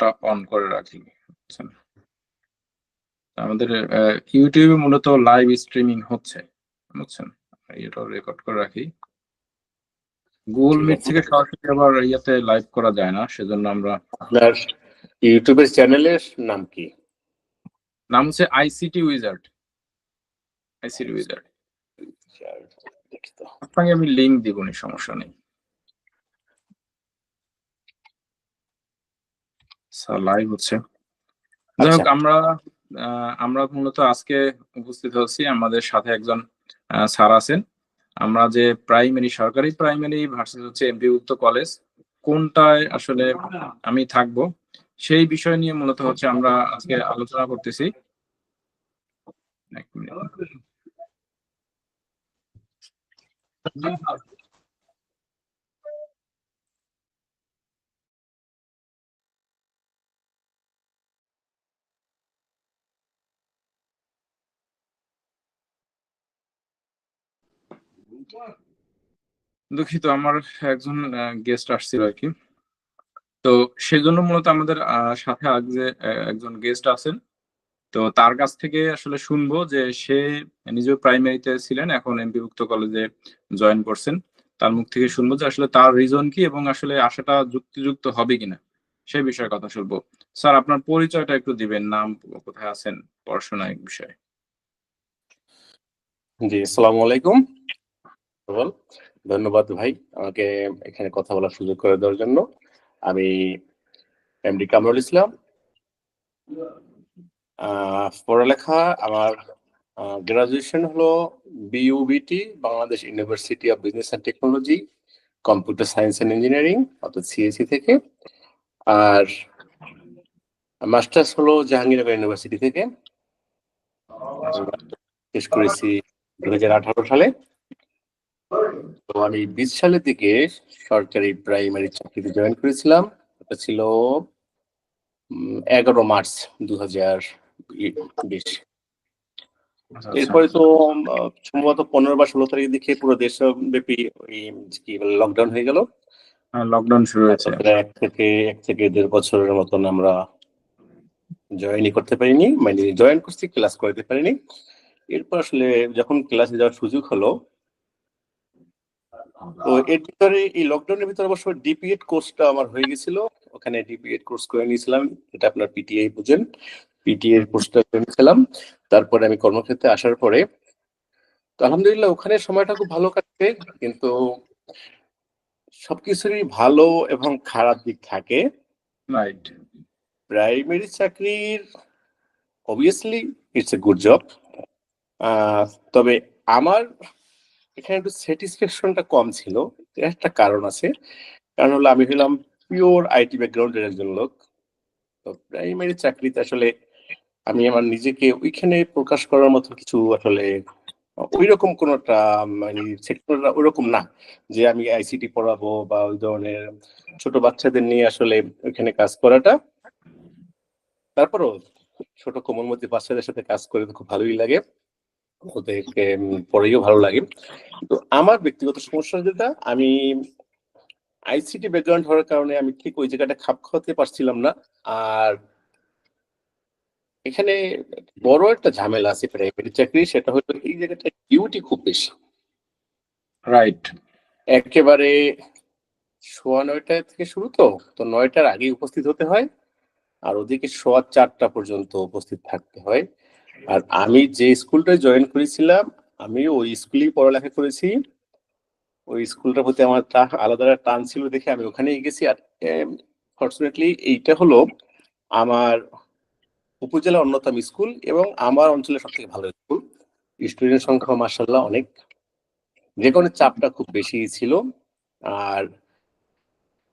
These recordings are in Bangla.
টা অন করে রাখি বুঝছেন? আমাদের ইউটিউবে মূলত লাইভ স্ট্রিমিং হচ্ছে বুঝছেন? এটাও রেকর্ড করে রাখি। গুগল মিট থেকে সরাসরি আবার ইয়াতে লাইভ করা যায় না সেজন্য আমরা আপনার ইউটিউবের চ্যানেলের নাম কি? নাম হচ্ছে আইসিটি উইজার্ড আইসিটি উইজার্ড আপনাকে আমি লিংক দিব নি সমস্যা নেই। লাইভ হচ্ছে যাই হোক আচ্ছা। আমরা আমরা মূলত আজকে উপস্থিত হচ্ছি আমাদের সাথে একজন স্যার আছেন আমরা যে প্রাইমারি সরকারি প্রাইমারি ভার্সেস হচ্ছে এমপিভুক্ত কলেজ কোনটায় আসলে আমি থাকব সেই বিষয় নিয়ে মূলত হচ্ছে আমরা আজকে আলোচনা করতেছি এক মিনিট। দুঃখিত আমার একজন গেস্ট আসছিল আর কি তো সেজন্য মূলত আমাদের সাথে আহ, একজন গেস্ট আছেন তো তার কাছ থেকে আসলে শুনব যে সে নিজেও প্রাইমারিতে ছিলেন এখন এমপিভুক্ত কলেজে জয়েন করছেন। তার মুখ থেকে শুনব যে আসলে তার রিজন কি এবং আসলে আশাটা যুক্তিযুক্ত হবে কিনা সেই বিষয়ে কথা শুনব। স্যার আপনার পরিচয়টা একটু দিবেন নাম কোথায় আছেন পড়াশোনা বিষয়ে। জি আসসালামু আলাইকুম। ধন্যবাদ ভাই আমাকে এখানে কথা বলার সুযোগ করে দেওয়ার জন্য। আমি এমডি কামরুল ইসলাম। পড়ালেখা আমার গ্রাজুয়েশন হলো BUBT Bangladesh University of Business and Technology computer science and engineering অর্থাৎ সিএসি থেকে। আর মাস্টার্স হলো জাহাঙ্গীরনগর ইউনিভার্সিটি থেকে। শেষ করেছি দু হাজার আঠারো সালে। আমি বিশ সালের দিকে সরকারি প্রাইমারি চাকরিতে জয়েন করেছিলাম। এটা ছিল এগারো মার্চ দু হাজার বিশ। আচ্ছা, এরপরে তো সম্ভবত পনেরো বা ষোলো তারিখ দিকে পুরো দেশব্যাপী ওই কি বলে লকডাউন হয়ে গেল। লকডাউন শুরু হয়েছে। এক থেকে এক থেকে দেড় বছরের মতন আমরা জয়েনই করতে পারিনি মানে জয়েন করছি ক্লাস করতে পারিনি। এরপর আসলে যখন ক্লাসে যাওয়ার সুযোগ হলো তো এর ভিতরে এই লকডাউনের ভিতরে অবশ্য ডিপিএড কোর্সটা আমার হয়ে গেছিল। ওখানে ডিপিএড কোর্স করে নিয়েছিলাম। এটা আপনার পিটিআই বুঝেন। পিটিএ কোর্সটা করে নিয়েছিলাম। তারপরে আমি কর্মক্ষেত্রে আসার পরে তো আলহামদুলিল্লাহ ওখানে সময়টা খুব ভালো কাটছে। কিন্তু সবকিছুরই ভালো এবং খারাপ দিক থাকে। রাইট প্রাইমারি চাকরির obviously it's a good job তবে আমার এখানে একটু স্যাটিসফ্যাকশনটা কম ছিল একটা কারণ আছে। কারণ হলো আমি হলাম পিওর আইটি ব্যাকগ্রাউন্ডের একজন লোক। তো প্রাইমারি চাকরিতে আসলে আমি আমার নিজেকে ওইখানে প্রকাশ করার মতো কিছু আসলে ওই রকম কোনো একটা মানে সেক্টরটা ওইরকম না যে আমি আইসিটি পড়াবো বা ওই ধরনের ছোট বাচ্চাদের নিয়ে আসলে ওইখানে কাজ করাটা। তারপরও ছোট কোমর মধ্যে বাচ্চাদের সাথে কাজ করে তো খুব ভালোই লাগে। ওদেরকে পড়েও ভালো লাগে। তো আমার ব্যক্তিগত সমস্যা যেটা আমি আইসিটি ব্যাকগ্রাউন্ড হওয়ার কারণে আমি ঠিক ওই জায়গাটা খাপ খাওয়াতে পারছিলাম না। আর এখানে বড় একটা ঝামেলা আছে প্রাইভেট চাকরি সেটা হলো এই জায়গাটা ডিউটি খুব বেশি। রাইট একেবারে সোয়া নয়টা থেকে শুরু তো তো নয়টার আগে উপস্থিত হতে হয় আর ওদিকে সোয়া চারটা পর্যন্ত উপস্থিত থাকতে হয়। আর আমি যে স্কুলটায় জয়েন করেছিলাম, আমি ওই স্কুলেই পড়ালেখা করেছি। ওই স্কুলটার প্রতি আমার আলাদা টান ছিল দেখে আমি ওখানেই গেছি। আর ফর্চুনেটলি এইটা হলো আমার উপজেলার অন্যতম স্কুল এবং আমার অঞ্চলের সব থেকে ভালো স্কুল। স্টুডেন্ট সংখ্যা মার্শাল্লাহ অনেক। যে কোনো চাপটা খুব বেশি ছিল। আর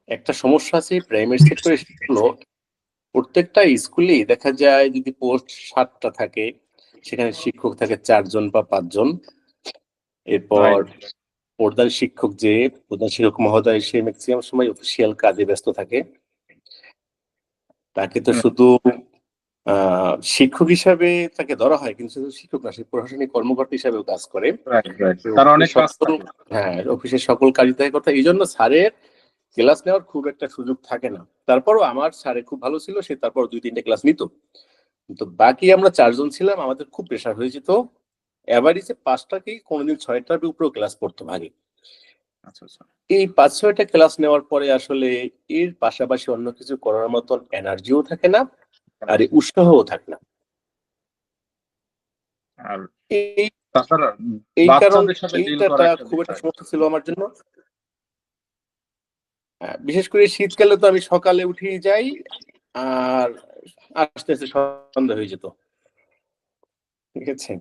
একটা সমস্যা আছে প্রাইমারি সেক্টরে হলো প্রত্যেকটা স্কুলেই দেখা যায় যদি পোস্ট সাতটা থাকে সেখানে শিক্ষক থাকে চারজন বা পাঁচজন। এরপর. প্রধান শিক্ষক যে প্রধান শিক্ষক মহোদয় সে ম্যাক্সিমাম সময় অফিসিয়াল কাজে ব্যস্ত থাকে। তাকে তো শুধু আহ শিক্ষক হিসাবে তাকে ধরা হয় কিন্তু শুধু শিক্ষক না সে প্রশাসনিক কর্মকর্তা হিসাবেও কাজ করে। কাজ সকল-। হ্যাঁ অফিসের সকল কাজই থাকে কথা এই জন্য স্যারের ক্লাস নেওয়ার খুব একটা সুযোগ থাকে না। তারপরও আমার স্যারে খুব ভালো ছিল সে তারপর দুই তিনটে ক্লাস নিত। তো বাকি আমরা চারজন ছিলাম আমাদের খুব প্রেশার হয়ে যেত। অ্যাভারেজে পাঁচটা কি কোনোদিন ছয়টার উপরেও ক্লাস পড়তো ভাগে আচ্ছা আচ্ছা। এই পাঁচ ছয়টা ক্লাস নেওয়ার পরে আসলে এর পাশাপাশি অন্য কিছু করার মতন এনার্জিও থাকে না আর উৎসাহও থাকে না। আর এই কারণ এইটা খুব একটা সমস্যা ছিল আমার জন্য। বিশেষ করে শীতকালে তো আমি সকালে উঠেই যাই আর আস্তে আস্তে সন্ধ্যা হয়ে যেত। ঠিক আছে?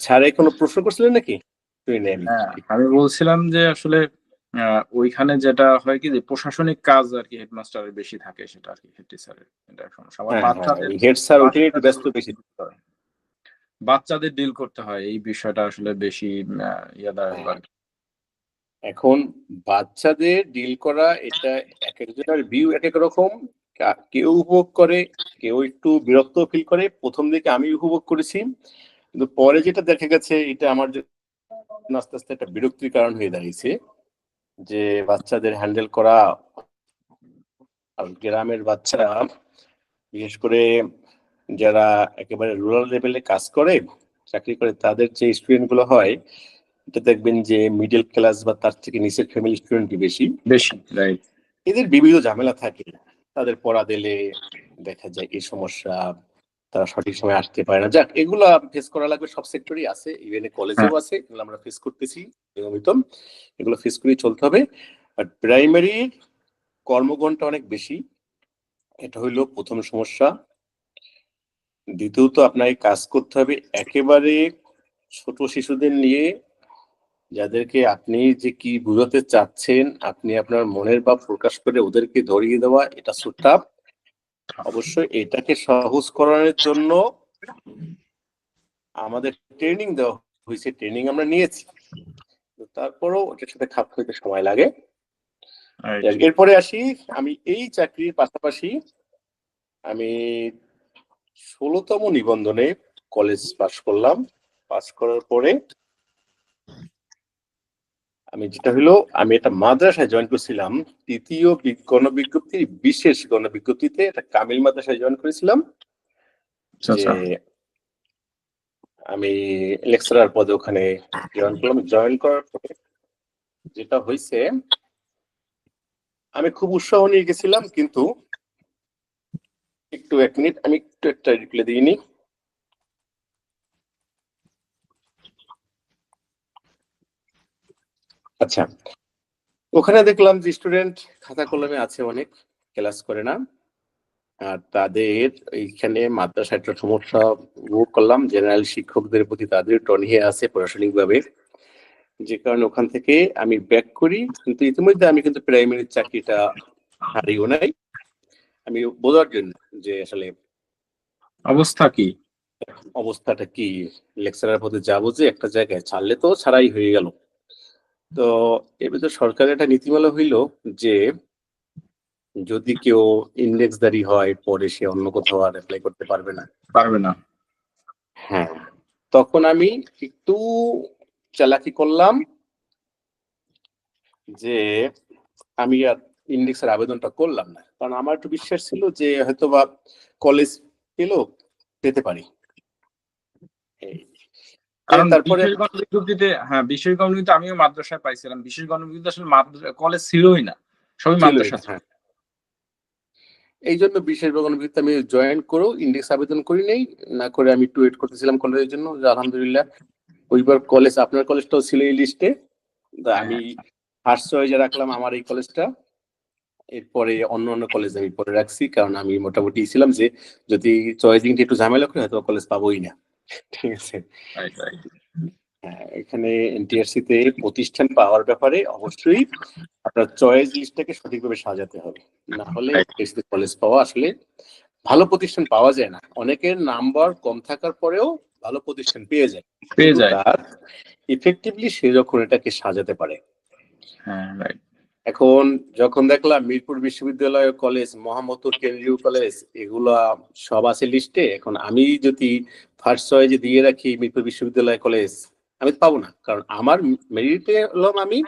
ছাড়ে কোনো প্রশ্ন করছিলেন নাকি? হ্যাঁ আমি বলছিলাম যে আসলে ওইখানে যেটা হয় কি যে প্রশাসনিক কাজ আর কি হেডমাস্টারের বেশি থাকে সেটা আর কি হেড টিচারের এটা সমস্যা। বাচ্চাদের হেড স্যার ওইটা নিয়ে একটু ব্যস্ত বেশি। বাচ্চাদের ডিল করতে হয় এই বিষয়টা আসলে বেশি ইয়ে দাঁড়ায় আর কি। এখন বাচ্চাদের ডিল করা এটা এক একজনের ভিউ এক এক রকম। কেউ উপভোগ করে, কেউ একটু বিরক্ত ফিল করে। প্রথম দিকে আমি উপভোগ করেছি। কিন্তু পরে যেটা দেখা গেছে, এটা আমার আস্তে আস্তে একটা বিরক্তির কারণ হয়ে দাঁড়িয়েছে যে বাচ্চাদের হ্যান্ডেল করা আর গ্রামের বাচ্চারা, বিশেষ করে যারা একেবারে রুরাল লেভেলে কাজ করে, চাকরি করে, তাদের যে স্টুডেন্টগুলো হয় এটা দেখবেন যে মিডল ক্লাস বা তার থেকে নিচের ফ্যামিলি স্টুডেন্ট বেশি। বেশি রাইট এদের বিবিধ ঝামেলা থাকে। তাদের পড়া দিলে দেখা যায় এই সমস্যা তারা সঠিক সময় আসতে পারে না। যাক এগুলা ফেস করা লাগবে সব সেক্টরই আছে। ইভেন কলেজেও আছে এগুলো আমরা ফেস করতেছি নিয়মিত। এগুলো ফেস করেই চলতে হবে। আর প্রাইমারি কর্মঘন্টা অনেক বেশি। এটা হইল প্রথম সমস্যা। দ্বিতীয়ত আপনাকে কাজ করতে হবে একেবারে ছোট শিশুদের নিয়ে যাদেরকে আপনি যে কি বুঝাতে চাচ্ছেন আপনি আপনার মনের ভাব প্রকাশ করে ওদেরকে ধরিয়ে দেওয়া এটা সুটাপ অবশ্যই এটাকে সহজ করানোর জন্য আমাদের ট্রেনিং দেওয়া হয়েছে ট্রেনিং আমরা নিয়েছি। তারপরেও ওটার সাথে খাপ খাইতে সময় লাগে। এরপরে আসি আমি এই চাকরির পাশাপাশি আমি ষোলোতম নিবন্ধনে কলেজ পাশ করলাম। পাশ করার পরে আমি যেটা হলো আমি একটা মাদ্রাসায় জয়েন করেছিলাম তৃতীয় গণবিজ্ঞপ্তির বিশেষ গণবিজ্ঞপ্তিতে একটা কামিল মাদ্রাসায় জয়েন করেছিলাম আচ্ছা আচ্ছা। আমি লেকচারার পদে ওখানে জয়েন করলাম। জয়েন করার পরে যেটা হয়েছে আমি খুব উৎসাহ নিয়ে গেছিলাম কিন্তু একটু এক মিনিট আমি একটু একটা রিপ্লাই দিইনি আচ্ছা ওখানে দেখলাম যে স্টুডেন্ট খাতা কলমে আছে অনেক ক্লাস করে না। আর তাদের এইখানে মাদ্রাসা একটা সমস্যা ভোগ করলাম। জেনারেল শিক্ষকদের প্রতি তাদের টনিয়ে আছে প্রশাসনিকভাবে। যে কারণে ওখান থেকে আমি ব্যাক করি। কিন্তু ইতিমধ্যে আমি কিন্তু প্রাইমারি চাকরিটা হারিও নাই। আমি বোঝার জন্য যে আসলে অবস্থা কি? অবস্থাটা কি? লেকচারার পথে যাব যে একটা জায়গায় ছাড়লে তো ছাড়াই হয়ে গেল। তো ভিতরে সরকারের একটা নীতিমালা হইল যে যদি কেউ ইন্ডেক্স ইন্ডেক্সদারি হয় পরে সে অন্য কোথাও আর অ্যাপ্লাই করতে পারবে না। পারবে না। হ্যাঁ তখন আমি একটু চালাকি করলাম যে আমি আর ইন্ডেক্সের আবেদনটা করলাম না। কারণ আমার একটু বিশ্বাস ছিল যে হয়তো বা কলেজ পেলেও পেতে পারি। এই। কারণ তারপরে বিশেষ হ্যাঁ গণবিজ্ঞপ্তি আমিও মাদ্রাসায় পাইছিলাম। বিশেষ গণবিজ্ঞপ্তি আসলে মাদ্রাসা কলেজ ছিলই না সবই মাদ্রাসা হ্যাঁ। এই জন্য বিশেষ আমি জয়েন ইন্ডেক্স আবেদন করি নাই না করে আমি একটু ওয়েট করতেছিলাম কলেজের জন্য। আলহামদুলিল্লাহ ওইবার কলেজ আপনার কলেজটাও ছিল এই লিস্টে আমি ফার্স্ট চয়েজে রাখলাম আমার এই কলেজটা এরপরে অন্য অন্য কলেজ আমি পরে রাখছি কারণ আমি মোটামুটি ছিলাম যে যদি চয়েসিংটা একটু ঝামেলা করে হয়তো কলেজ পাবোই না। ঠিক আছে. হ্যাঁ, এখানে এনটিআরসি তে প্রতিষ্ঠান পাওয়ার ব্যাপারে অবশ্যই আপনার চয়েস লিস্টটাকে সঠিকভাবে সাজাতে হবে। না হলে কলেজ পাওয়া আসলে ভালো প্রতিষ্ঠান পাওয়া যায় না। অনেকের নাম্বার কম থাকার পরেও ভালো প্রতিষ্ঠান পেয়ে যায়। পেয়ে যায়। ইফেক্টিভলি সে যখন এটাকে সাজাতে পারে। হ্যাঁ এখন যখন দেখলাম মিরপুর বিশ্ববিদ্যালয় কলেজ মোহাম্মদপুর কেন্দ্রীয় কলেজ এগুলা সব আছে লিস্টে এখন আমি যদি ফার্স্ট চয়েজে দিয়ে রাখি মিরপুর বিশ্ববিদ্যালয় কলেজ। আমি পাবো না কারণ আমার মেরিটে হলাম আমি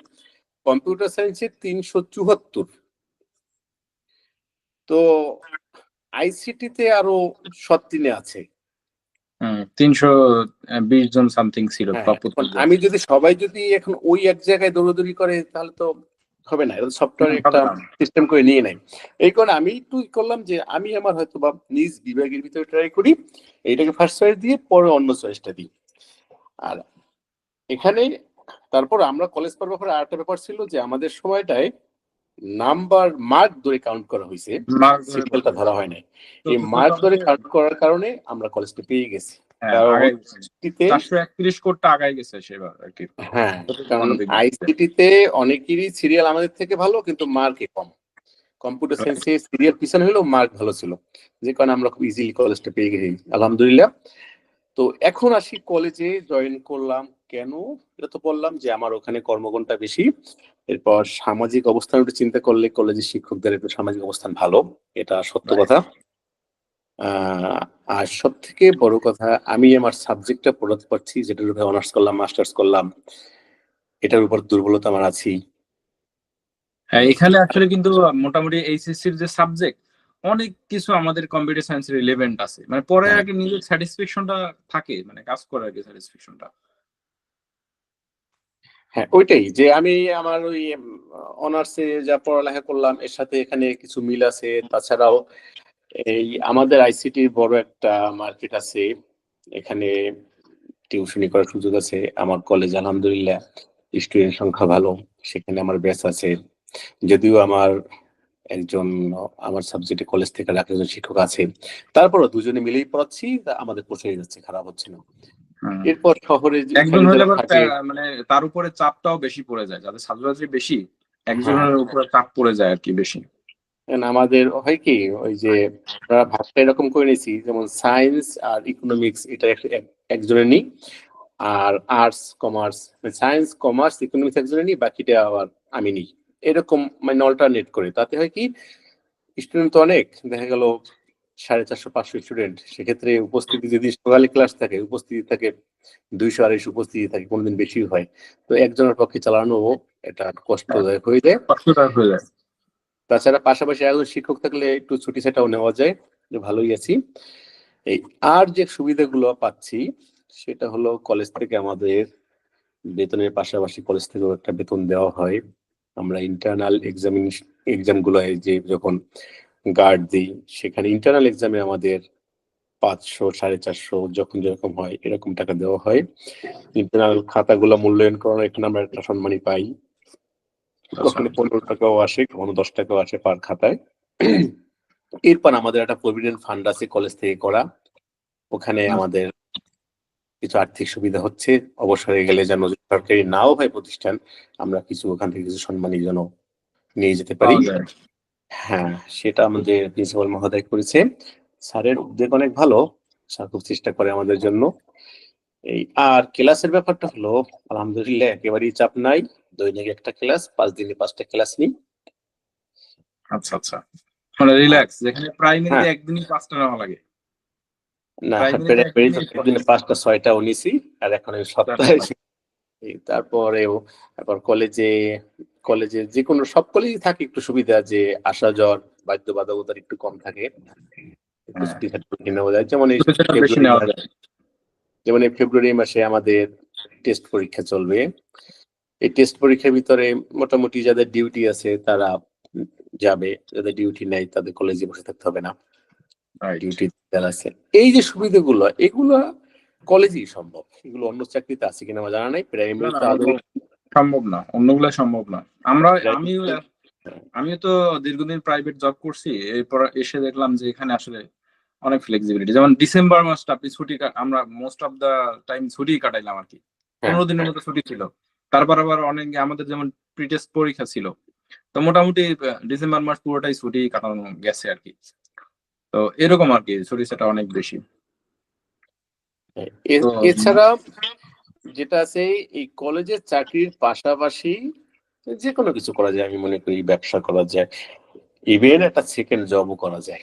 কম্পিউটার সায়েন্সে তিনশো চুয়াত্তর। তো আইসিটিতে আরও সত্তিনে আছে। তিনশো বিশ জন সামথিং ছিল হ্যাঁ, আমি যদি সবাই যদি এখন ওই এক জায়গায় দৌড়াদৌড়ি করে তাহলে তো হবে না এটা সফটওয়্যার একটা সিস্টেম করে নিয়ে নেয়। এই কারণে আমি একটু করলাম যে আমি আমার হয়তো বা নিজ বিভাগের ভিতরে ট্রাই করি এইটাকে ফার্স্ট চয়েস দিয়ে পরে অন্য চয়েসটা দিই। আর এখানে তারপর আমরা কলেজ পড়ার পরে আরেকটা ব্যাপার ছিল যে আমাদের সময়টায় নাম্বার মার্ক ধরে কাউন্ট করা হয়েছে। সিরিয়ালটা ধরা হয় নাই। এই মার্ক ধরে কাউন্ট করার কারণে আমরা কলেজটা পেয়ে গেছি। হ্যাঁ। আইসিটিতে হ্যাঁ অনেকেরই সিরিয়াল আমাদের থেকে ভালো কিন্তু মার্কে কম। কম্পিউটার. সায়েন্সে সিরিয়াল পিছনে হলেও মার্ক ভালো ছিল। যে কারণে আমরা খুব ইজিলি কলেজটা পেয়ে গেছি আলহামদুলিল্লাহ। তো এখন আসি কলেজে জয়েন করলাম। কেন? এটা তো বললাম যে আমার ওখানে কর্মঘণ্টা বেশি। এরপর সামাজিক অবস্থান একটু চিন্তা করলে কলেজের শিক্ষকদের একটু সামাজিক অবস্থান ভালো এটা সত্য কথা। আর সব থেকে বড় কথা আমি আমার সাবজেক্টটা পড়াতে পারছি যেটার উপরে অনার্স করলাম মাস্টার্স করলাম এটার উপর দুর্বলতা আমার আছেই। হ্যাঁ এখানে আসলে কিন্তু মোটামুটি এইচএসসির যে সাবজেক্ট অনেক কিছু আমাদের কম্পিউটার সায়েন্স রিলেভেন্ট আছে। মানে পরে হ্যাঁ। আগে নিজের স্যাটিসফ্যাকশনটা থাকে মানে কাজ করার আগে স্যাটিসফ্যাকশনটা হ্যাঁ ওইটাই যে আমি আমার ওই অনার্সে যা পড়ালেখা করলাম এর সাথে এখানে কিছু মিল আছে। তাছাড়াও এই আমাদের আইসিটির বড় একটা মার্কেট আছে। এখানে টিউশনি করার সুযোগ আছে। আমার কলেজ আলহামদুলিল্লাহ স্টুডেন্ট সংখ্যা ভালো। সেখানে আমার ব্যাচ আছে। যদিও আমার একজন আমার সাবজেক্টে কলেজ থেকে রাখা একজন শিক্ষক আছে। তারপরও দুজনে মিলেই পড়াচ্ছি। তা আমাদের পৌঁছে যাচ্ছে খারাপ হচ্ছে না। এরপর শহরে একজন হলে মানে তার উপরে চাপটাও বেশি পড়ে যায়। যাদের ছাত্রছাত্রী বেশি একজনের উপরে চাপ পড়ে যায় আর কি বেশি। আমাদের হয় কি, ওই যে আমরা ভাগটা এরকম করে নিয়েছি, যেমন সায়েন্স আর ইকোনমিক্স এটা এক- এক- একজনের নিই। আর arts commerce science commerce economics একজনের নিই, বাকিটা আবার আমি নিই। এরকম মানে অল্টারনেট করে। তাতে হয় কি স্টুডেন্ট তো অনেক, দেখা গেল সাড়ে চারশো, পাঁচশো স্টুডেন্ট সেক্ষেত্রে উপস্থিতি যদি সকালে ক্লাস থাকে, উপস্থিতি থাকে দুইশো, আড়াইশো উপস্থিতি থাকে, কোনোদিন বেশি হয়। তো একজনের পক্ষে চালানো এটা কষ্টদায়ক হয়ে যায়। তাছাড়া পাশাপাশি একজন শিক্ষক থাকলে একটু ছুটি সেটাও নেওয়া যায়, যে ভালোই আছি। এই আর যে সুবিধাগুলো পাচ্ছি, সেটা হলো কলেজ থেকে আমাদের বেতনের পাশাপাশি কলেজ থেকেও একটা বেতন দেওয়া হয়। আমরা ইন্টারনাল এক্সামিনেশন এক্সামগুলো যে যখন গার্ড দিই, সেখানে ইন্টারনাল এক্সামে আমাদের পাঁচশো, সাড়ে চারশো, যখন যেরকম হয়, এরকম টাকা দেওয়া হয়। ইন্টারনাল খাতাগুলো মূল্যায়ন করার এখানে আমরা একটা সম্মানই পাই। কখনো পনেরো টাকাও আসে কখনো দশ টাকাও আসে পার খাতায়। এরপর আমাদের একটা প্রভিডেন্ট ফান্ড আছে কলেজ থেকে করা। ওখানে আমাদের কিছু আর্থিক সুবিধা হচ্ছে। অবসরে গেলে যেন সরকারি নাও হয় প্রতিষ্ঠান আমরা কিছু ওখান থেকে কিছু সম্মানী যেন নিয়ে যেতে পারি। হ্যাঁ সেটা আমাদের প্রিন্সিপাল মহোদয় করেছে। স্যারের উদ্যোগ অনেক ভালো। স্যার খুব চেষ্টা করে আমাদের জন্য। এই আর ক্লাসের ব্যাপারটা হলো আলহামদুলিল্লাহ একেবারেই চাপ নাই। দৈনিক একটা ক্লাস পাঁচ দিনে পাঁচটা ক্লাস নিই। আচ্ছা আচ্ছা। মানে রিল্যাক্স যেখানে প্রাইমারিতে হ্যাঁ। একদিনই পাঁচটা নেওয়া লাগে। না একদিনই দিনে পাঁচটা ছয়টাও নিছি আর এখন এই সপ্তাহে তারপরেও তারপর কলেজে কলেজে যে কোনো সব কলেজে থাকে একটু সুবিধা যে আসা যাওয়ার বাধ্যবাধকতার একটু কম থাকে। হ্যাঁ। যেমন যেমন এই ফেব্রুয়ারি মাসে আমাদের টেস্ট পরীক্ষা চলবে। এই টেস্ট পরীক্ষার ভিতরে মোটামুটি যাদের ডিউটি আছে তারা যাবে। যাদের ডিউটি নাই তাদের কলেজে বসে থাকতে হবে না। ডিউটি যারা আছে। এই যে সুবিধাগুলো এগুলো কলেজেই সম্ভব। এগুলো অন্য চাকরিতে আছে কিনা আমার জানা নাই। প্রাইমারি সম্ভব না। অন্যগুলো সম্ভব না। আমরা Right. আমিও আমিও তো দীর্ঘদিন প্রাইভেট জব করছি। এরপর এসে দেখলাম যে এখানে আসলে অনেক ফ্লেক্সিবিলিটি যেমন ডিসেম্বর মাসটা আপনি ছুটি আমরা মোস্ট অফ দা টাইম ছুটি কাটাইলাম আর কি। হ্যাঁ। পনেরো দিনের মতো ছুটি ছিল। তারপর আবার অনেক আমাদের যেমন প্রিটেস্ট পরীক্ষা ছিল তো মোটামুটি ডিসেম্বর মাস পুরোটাই ছুটি কাটানো গেছে আর কি। তো এরকম আর কি ছুটি সেটা অনেক বেশি। এছাড়া যেটা আছে এই কলেজের চাকরির পাশাপাশি যে কোনো কিছু করা যায় আমি মনে করি ব্যবসা করা যায় ইভেন একটা সেকেন্ড জবও করা যায়.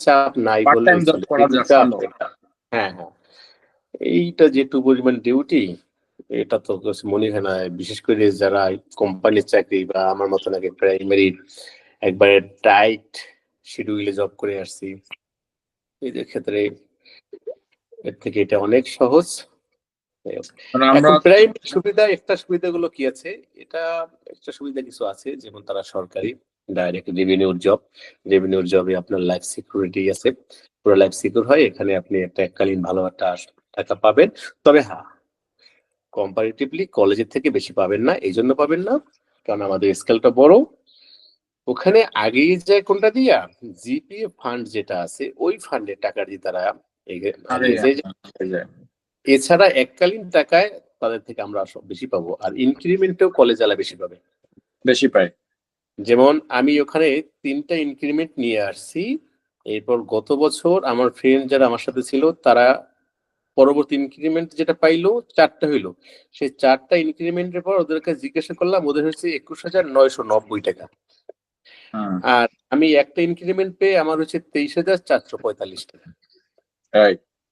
চাপ নাই চাপ হ্যাঁ হ্যাঁ। এইটা যেটু পরিমাণ ডিউটি এটা তো মনে হয় না বিশেষ করে যারা কোম্পানির চাকরি বা আমার মতন আগে প্রাইমারি একবারে টাইট শিডিউলে জব করে আসছি এদের ক্ষেত্রে এর থেকে এটা অনেক সহজ। প্রাইমারি সুবিধা একটা সুবিধাগুলো কি আছে? এটা একটা সুবিধা কিছু আছে যেমন তারা সরকারি ডাইরেক্ট রেভিনিউর জব রেভিনিউর জবে আপনার লাইফ সিকিউরিটি আছে পুরো লাইফ সিকিউর হয় এখানে আপনি একটা এককালীন ভালো একটা টাকা পাবেন। তবে হ্যাঁ কম্পারেটিভলি কলেজের থেকে বেশি পাবেন না এই জন্য পাবেন না কারণ আমাদের স্কেলটা বড়। ওখানে আগেই যায় কোনটা দিয়া জিপিএ ফান্ড যেটা আছে ওই ফান্ডে টাকা দিয়ে তারা। এছাড়া এককালীন টাকায় তাদের থেকে আমরা বেশি পাবো আর ইনক্রিমেন্টেও কলেজ আলা বেশি পাবে। বেশি পায়। যেমন আমি ওখানে তিনটা ইনক্রিমেন্ট নিয়ে আসছি এরপর গত বছর আমার ফ্রেন্ড যারা আমার সাথে ছিল তারা পরবর্তী ইনক্রিমেন্ট যেটা পাইলো চারটা হইল। সেই চারটা ইনক্রিমেন্টের পর ওদেরকে জিজ্ঞাসা করলাম ওদের হচ্ছে একুশ হাজার নয়শো নব্বই টাকা। আর আমি একটা ইনক্রিমেন্ট পেয়ে আমার হচ্ছে তেইশ হাজার চারশো পঁয়তাল্লিশ টাকা।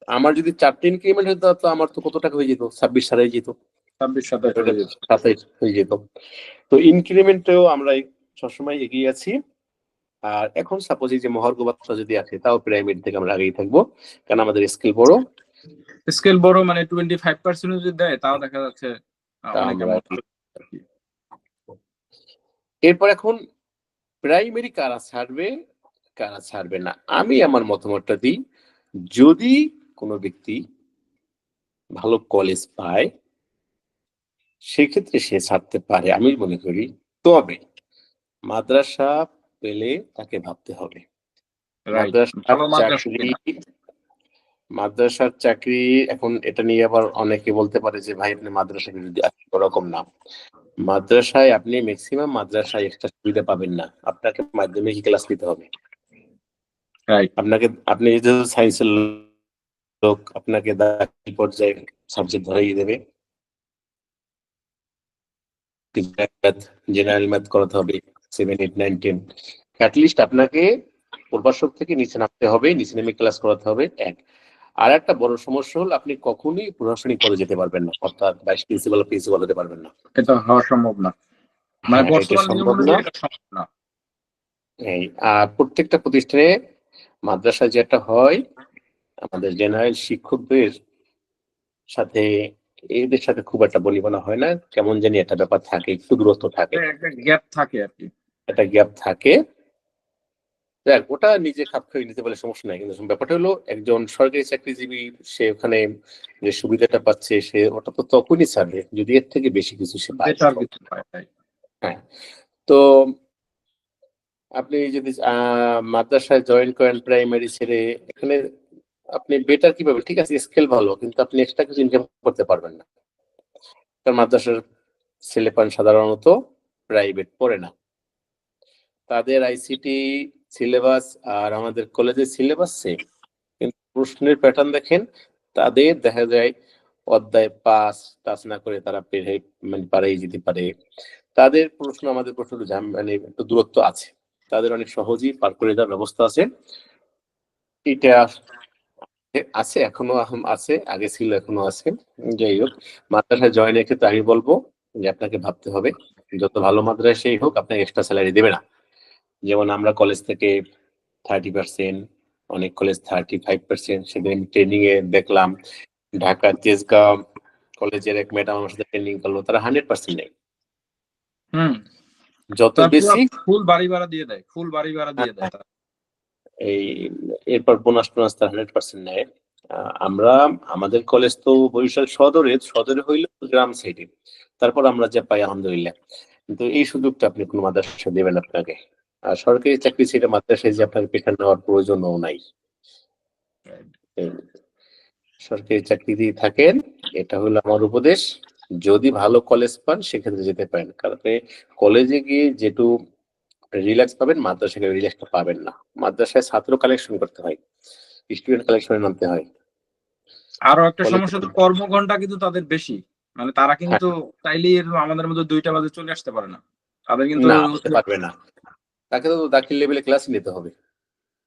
আমার যদি চারটে ইনক্রিমেন্ট হতো তো আমার তো কত টাকা হয়ে যেত? ছাব্বিশ হারাই যেত। ছাব্বিশ হয়ে সাতাইশ হয়ে যেত। তো ইনক্রিমেন্টেও আমরা সবসময় এগিয়ে আছি। আর এখন সাপোজ এই যে মহার্ঘ যদি আছে তাও প্রাইমেট থেকে আমরা আগেই থাকব। কারণ আমাদের স্কিল বড়। স্কেল বড় মানে টোয়েন্টি ফাইভ পার্সেন্ট যদি দেয় তাও দেখা যাচ্ছে এরপর এখন প্রাইমারি কারা ছাড়বে কারা ছাড়বে না? আমি আমার মতামতটা দিই যদি কোনো ব্যক্তি ভালো কলেজ পায় সেক্ষেত্রে সে ছাড়তে পারে আমি মনে করি। তবে মাদ্রাসা পেলে তাকে ভাবতে হবে। মাদ্রাসা। মাদ্রাসার চাকরি এখন এটা নিয়ে আবার অনেকে বলতে পারে যে ভাই আপনি মাদ্রাসা বিরোধী ওরকম না। মাদ্রাসায় আপনি ম্যাক্সিমাম মাদ্রাসায় এক্সট্রা সুবিধা পাবেন না। আপনাকে মাধ্যমিক ক্লাস নিতে হবে। আপনাকে আপনি যেহেতু সায়েন্সের লোক আপনাকে দাখিল পর্যায়ে সাবজেক্ট ধরাই দেবে। জেনারেল ম্যাথ করাতে হবে seven eight nine ten at least আপনাকে পূর্বাশক থেকে নিচে নামতে হবে নিচে নেমে ক্লাস করাতে হবে এক। আর একটা বড় সমস্যা হলো আপনি কখনোই প্রশাসনিক পদে যেতে পারবেন না অর্থাৎ ভাইস প্রিন্সিপাল প্রিন্সিপাল হতে পারবেন না। এটা হওয়া সম্ভব না। মানে হ্যাঁ, বর্তমান সম্ভব না। আর প্রত্যেকটা প্রতিষ্ঠানে মাদ্রাসা যেটা হয় আমাদের জেনারেল শিক্ষকদের সাথে এদের সাথে খুব একটা বনিবনা হয় না কেমন জানি একটা ব্যাপার থাকে একটু দূরত্ব থাকে। একটা গ্যাপ থাকে আর কি। একটা গ্যাপ থাকে। দেখ ওটা নিজে খাপ খাইয়ে নিতে পারলে সমস্যা নাই কিন্তু ব্যাপারটা হলো একজন সরকারি চাকরিজীবী সে ওখানে যে সুবিধাটা পাচ্ছে সে ওটা তো তখনই ছাড়বে যদি এর থেকে বেশি কিছু সে পায়। তাই তো আপনি যদি মাদ্রাসায় জয়েন করেন প্রাইমারি ছেড়ে এখানে আপনি বেটার কীভাবে? ঠিক আছে স্কেল ভালো কিন্তু আপনি এক্সট্রা কিছু ইনকাম করতে পারবেন না। কারণ মাদ্রাসার ছেলেপান সাধারণত প্রাইভেট পড়ে না। তাদের আইসিটি সিলেবাস আর আমাদের কলেজের সিলেবাস সেম কিন্তু প্রশ্নের প্যাটার্ন দেখেন, তাদের দেখা যায় অধ্যায় পাস টাচ না করে তারা পেরে মানে পারেই যেতে পারে। তাদের প্রশ্ন, আমাদের প্রশ্ন মানে একটু দূরত্ব আছে। তাদের অনেক সহজেই পার করে দেওয়ার ব্যবস্থা আছে। এটা আছে, এখনও আছে, আগে ছিল, এখনও আছে। যাই হোক, মাদ্রাসায় জয়েনের ক্ষেত্রে আমি বলব যে আপনাকে ভাবতে হবে, যত ভালো মাদ্রাসাই হোক, আপনাকে এক্সট্রা স্যালারি দেবে না। যেমন আমরা কলেজ থেকে থার্টি পার্সেন্ট অনেক কলেজ থার্টি ফাইভ পার্সেন্ট সেদিন ট্রেনিং এ দেখলাম। ঢাকা তেজগাঁও কলেজের এক ম্যাডাম আমার সাথে ট্রেনিং করল তারা হান্ড্রেড পার্সেন্ট নেই হুম। যত বেশি ফুল বাড়ি ভাড়া দিয়ে দেয় ফুল বাড়ি ভাড়া দিয়ে দেয় এই এরপর বোনাস টোনাস তার হান্ড্রেড পার্সেন্ট নেয়। আমরা আমাদের কলেজ তো বরিশাল সদরে সদরে হইল গ্রাম সাইডে তারপর আমরা যা পাই আলহামদুলিল্লাহ। কিন্তু এই সুযোগটা আপনি কোনো মাদ্রাসা দেবেন আপনাকে আর সরকারি চাকরি সেটা মাদ্রাসায় যে আপনার পেশা নেওয়ার প্রয়োজনও নাই। সরকারি চাকরি দিয়ে থাকেন এটা হলো আমার উপদেশ। যদি ভালো কলেজ পান সেক্ষেত্রে যেতে পারেন। কারণ কলেজে গিয়ে যেটু রিল্যাক্স পাবেন মাদ্রাসায় রিল্যাক্সটা পাবেন না। মাদ্রাসায় ছাত্র কালেকশন করতে হয় স্টুডেন্ট কালেকশনে নামতে হয়। আরও একটা সমস্যা তো কর্মঘন্টা কিন্তু তাদের বেশি। মানে তারা কিন্তু চাইলেই আমাদের মধ্যে দুইটা বাজে চলে আসতে পারে না। তাদের কিন্তু পারবে না। তাকে তো দাখিল লেভেলে ক্লাস নিতে হবে।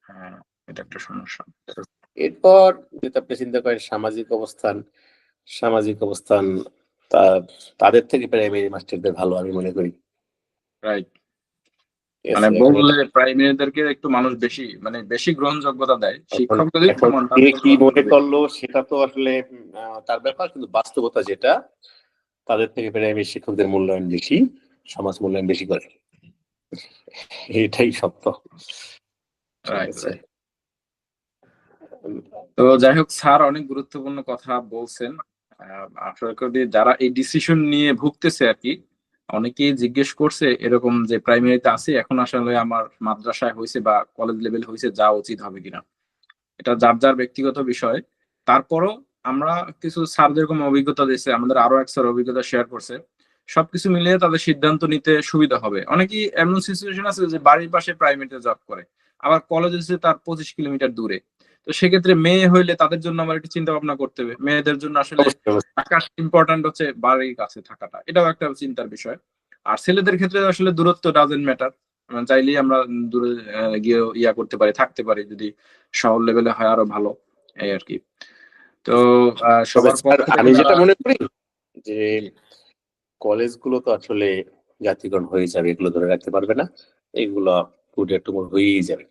হ্যাঁ, এটা একটা সমস্যা। এরপর যেটা আপনি চিন্তা করেন সামাজিক অবস্থান সামাজিক অবস্থান তাদের থেকে প্রাইমারি মাস্টারদের ভালো আমি মনে করি। রাইট মানে বললে প্রাইমারিদেরকে একটু মানুষ বেশি মানে বেশি গ্রহণযোগ্যতা দেয়। শিক্ষক যদি এখন সমান, কে তাহলে কি মনে করল সেটা তো আসলে তার ব্যাপার কিন্তু বাস্তবতা যেটা তাদের থেকে প্রাইমারি শিক্ষকদের মূল্যায়ন বেশি সমাজ মূল্যায়ন বেশি করে। এটাই সত্য. তো যাই হোক স্যার অনেক গুরুত্বপূর্ণ কথা বলছেন। আশা করি যারা এই ডিসিশন নিয়ে ভুগতেছে আর কি অনেকেই জিজ্ঞেস করছে এরকম যে প্রাইমারিতে আছে এখন আসলে আমার মাদ্রাসায় হয়েছে বা কলেজ লেভেল হয়েছে যা উচিত হবে কিনা। এটা যার যার ব্যক্তিগত বিষয়। তারপরও আমরা কিছু স্যার যেরকম অভিজ্ঞতা দিয়েছে আমাদের আরও এক স্যার অভিজ্ঞতা শেয়ার করছে। সবকিছু মিলিয়ে তাদের সিদ্ধান্ত নিতে সুবিধা হবে। অনেকেই এমন সিচুয়েশন আছে যে বাড়ির পাশে প্রাইভেটে জব করে আবার কলেজ হচ্ছে তার পঁচিশ কিলোমিটার দূরে। তো সেক্ষেত্রে মেয়ে হইলে তাদের জন্য আমার একটু চিন্তা ভাবনা করতে হবে। মেয়েদের জন্য আসলে। ইম্পর্ট্যান্ট হচ্ছে বাড়ির কাছে থাকাটা। এটাও একটা চিন্তার বিষয়। আর ছেলেদের ক্ষেত্রে আসলে দূরত্ব ডাজেন্ট ম্যাটার চাইলেই আমরা দূরে গিয়ে ইয়া করতে পারি থাকতে পারি যদি শহর লেভেলে হয় আরও ভালো এই আর কি। তো সবার আমি যেটা মনে করি যে কলেজগুলো তো আসলে জাতিকরণ হয়ে যাবে এগুলো ধরে রাখতে পারবে না। এগুলো টুডে টুমোর হয়েই যাবে।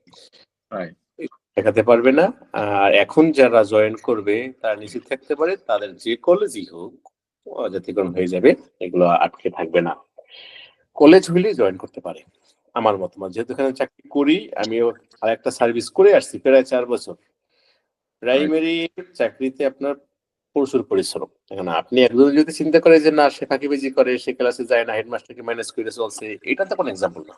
দেখাতে পারবে না। আর এখন যারা জয়েন করবে তারা নিশ্চিত থাকতে পারে তাদের যে কলেজই হোক ও জাতিকরণ হয়ে যাবে এগুলো আটকে থাকবে না। কলেজ হইলেই জয়েন করতে পারে আমার মতামত। যেহেতু এখানে চাকরি করি আমিও আর একটা সার্ভিস করে আসছি প্রায় চার বছর। প্রাইমারি চাকরিতে আপনার প্রচুর পরিশ্রম। এখন আপনি একজন যদি চিন্তা করে যে না সে ফাঁকিবাজি করে সে ক্লাসে যায় না হেডমাস্টারকে ম্যানেজ করে চলছে এটা তো কোনো এক্সাম্পল না।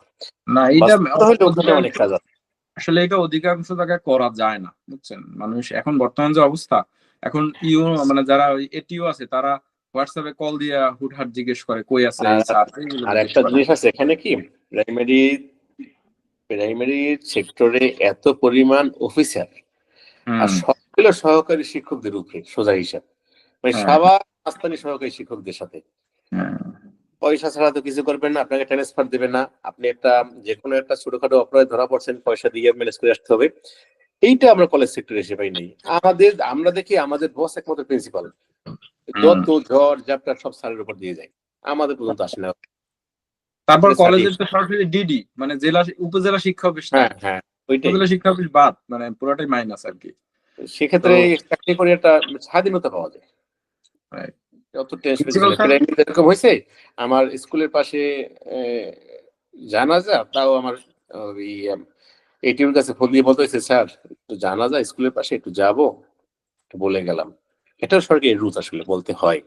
না এটা অনেক কাজ আছে। আসলে এটা অধিকাংশ জায়গায় করা যায় না বুঝছেন? মানুষ এখন বর্তমান যে অবস্থা এখন ইউ মানে যারা এটিও আছে তারা হোয়াটসঅ্যাপে কল দিয়ে হুটহাট জিজ্ঞেস করে কই আছে? আর- একটা জিনিস আছে এখানে কি? প্রাইমারি প্রাইমারি সেক্টরে এত পরিমাণ অফিসার আর সবগুলো সহকারী শিক্ষকদের উপরে সোজা হিসাব। মানে হ্যাঁ। সবার স্থানীয় সহকারী শিক্ষকদের সাথে। হ্যাঁ, পয়সা ছাড়া তো কিছু করবেন না আপনাকে ট্রান্সফার দেবে না। আপনি একটা যে কোনো একটা ছোটখাটো অপরাধ ধরা পড়ছেন পয়সা দিয়ে ম্যানেজ করে আসতে হবে। এইটা আমরা কলেজ সেক্টরে এসে পাই নাই। আমাদের আমরা দেখি আমাদের বস একমাত্র প্রিন্সিপাল যত ঝড় ঝাপটা সব স্যারের উপর দিয়ে যায়। আমাদের পর্যন্ত আসে না। তারপর কলেজের তো সরাসরি ডিডি মানে জেলা উপজেলা শিক্ষা অফিস হ্যাঁ হ্যাঁ উপজেলা শিক্ষা অফিস বাদ মানে পুরোটাই মাইনাস আর কি। সেক্ষেত্রে চাকরি করে একটা স্বাধীনতা পাওয়া যায়। এরকম হয়েছে আমার স্কুলের পাশে জানাজা তাও আমার এটিএম কাছে ফোন দিয়ে বলতে হয়েছে স্যার একটু জানাজা স্কুলের পাশে একটু যাব। বলে গেলাম। এটা সরকারি রুট আসলে বলতে হয়।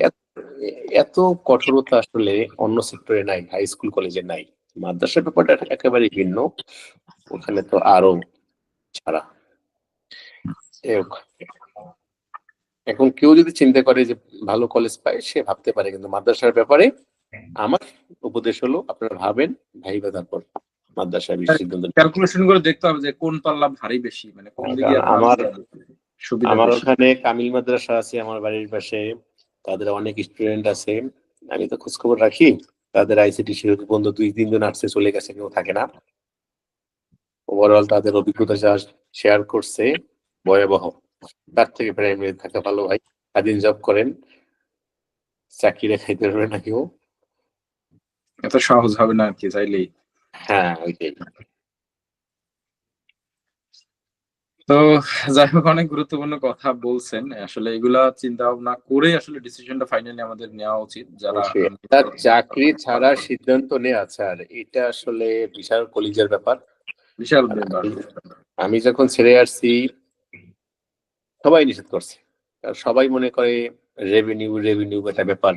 এত- এত কঠোরতা আসলে অন্য সেক্টরে নাই হাই স্কুল কলেজে নাই। মাদ্রাসার ব্যাপারটা একেবারে ভিন্ন। ওখানে তো আরও ছাড়া। এখন কেউ যদি চিন্তা করে যে ভালো কলেজ পায় সে ভাবতে পারে। কিন্তু মাদ্রাসার ব্যাপারে আমার উপদেশ হলো আপনারা ভাবেন ভাইবা তারপর মাদ্রাসায় বেশি সিদ্ধান্ত ক্যালকুলেশন করে দেখতে হবে যে কোন পাল্লা ভারী বেশি মানে কোন দিকে আমার- আমার ওখানে কামিল মাদ্রাসা আছে আমার বাড়ির পাশে। তাদের অনেক স্টুডেন্ট আছে। আমি তো খোঁজ খবর রাখি। তাদের আইসিটি শিক্ষক বন্ধু দুই তিনজন আসছে চলে গেছে কেউ থাকে না। ওভারঅল তাদের অভিজ্ঞতা যা শেয়ার করছে। ভয়াবহ। তার থেকে প্রাইমারি থাকা ভালো ভাই। স্বাধীন জব করেন। চাকরি খাইতে পারবে না কেউ। এত সহজ হবে না আর কি চাইলেই। হ্যাঁ ওইটাই। তো যাই হোক অনেক গুরুত্বপূর্ণ কথা বলছেন। আসলে এগুলা চিন্তা ভাবনা করে আসলে ডিসিশনটা ফাইনালি আমাদের নেওয়া উচিত। যারা তার চাকরি ছাড়া সিদ্ধান্ত নেওয়া স্যার এটা আসলে বিশাল কলিজের ব্যাপার। বিশাল ব্যাপার। আমি যখন ছেড়ে আসছি সবাই নিষেধ করছে। আর সবাই মনে করে রেভিনিউ রেভিনিউ একটা ব্যাপার।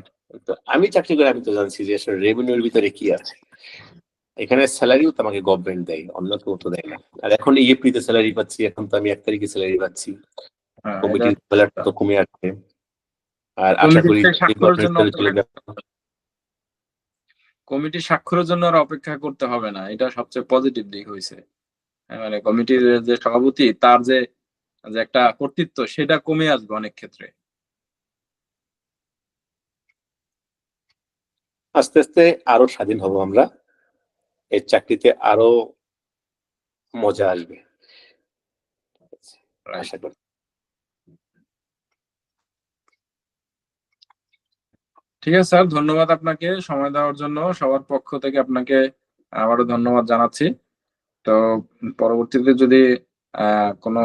তো আমি চাকরি করে আমি তো জানছি যে আসলে রেভিনিউর ভিতরে কি আছে। এখানে স্যালারিও তো আমাকে গভর্নমেন্ট দেয় অন্য কেউ তো দেয় না। আর এখন ইএফপি তে স্যালারি পাচ্ছি এখন তো আমি এক তারিখে স্যালারি পাচ্ছি। কমিটির স্যালারিটা তো কমে আসছে আর আশা করি। কমিটি স্বাক্ষরের জন্য আর অপেক্ষা করতে হবে না। এটা সবচেয়ে পজিটিভ দিক হয়েছে মানে কমিটির যে সভাপতি তার যে যে একটা কর্তৃত্ব সেটা কমে আসবে অনেক ক্ষেত্রে। আস্তে আস্তে আরও স্বাধীন হব আমরা। এই চাকরিতে আরও মজা আসবে। আশা করি। ঠিক আছে স্যার ধন্যবাদ আপনাকে সময় দেওয়ার জন্য। সবার পক্ষ থেকে আপনাকে আবারও ধন্যবাদ জানাচ্ছি। তো পরবর্তীতে যদি আহ, কোনো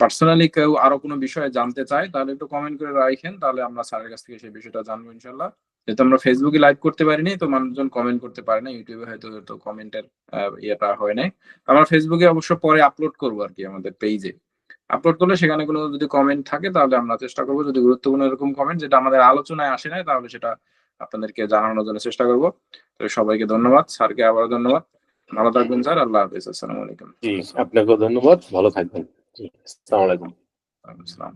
পার্সোনালি কেউ আরও কোনো বিষয়ে জানতে চায়, তাহলে একটু কমেন্ট করে রাখেন, তাহলে আমরা স্যারের কাছ থেকে সেই বিষয়টা জানব ইনশাল্লাহ যেহেতু আমরা ফেসবুকে লাইভ করতে পারিনি, তো মানুষজন কমেন্ট করতে পারে না ইউটিউবে হয়তো তো কমেন্টের ইয়েটা হয় নাই। আমরা ফেসবুকে অবশ্য পরে আপলোড করব আর কি আমাদের পেজে আপলোড করলে সেখানে কোনো যদি কমেন্ট থাকে, তাহলে আমরা চেষ্টা করব, যদি গুরুত্বপূর্ণ এরকম কমেন্ট যেটা আমাদের আলোচনায় আসে নাই, তাহলে সেটা আপনাদেরকে জানানোর জন্য চেষ্টা করব। তো সবাইকে ধন্যবাদ, স্যারকে আবারও ধন্যবাদ। ভালো থাকবেন, স্যার। আল্লাহ হাফিজ। আসসালামু আলাইকুম। জি, আপনাকেও ধন্যবাদ। ভালো থাকবেন। জি আসসালামু আলাইকুম ওয়ালাইকুম আসসালাম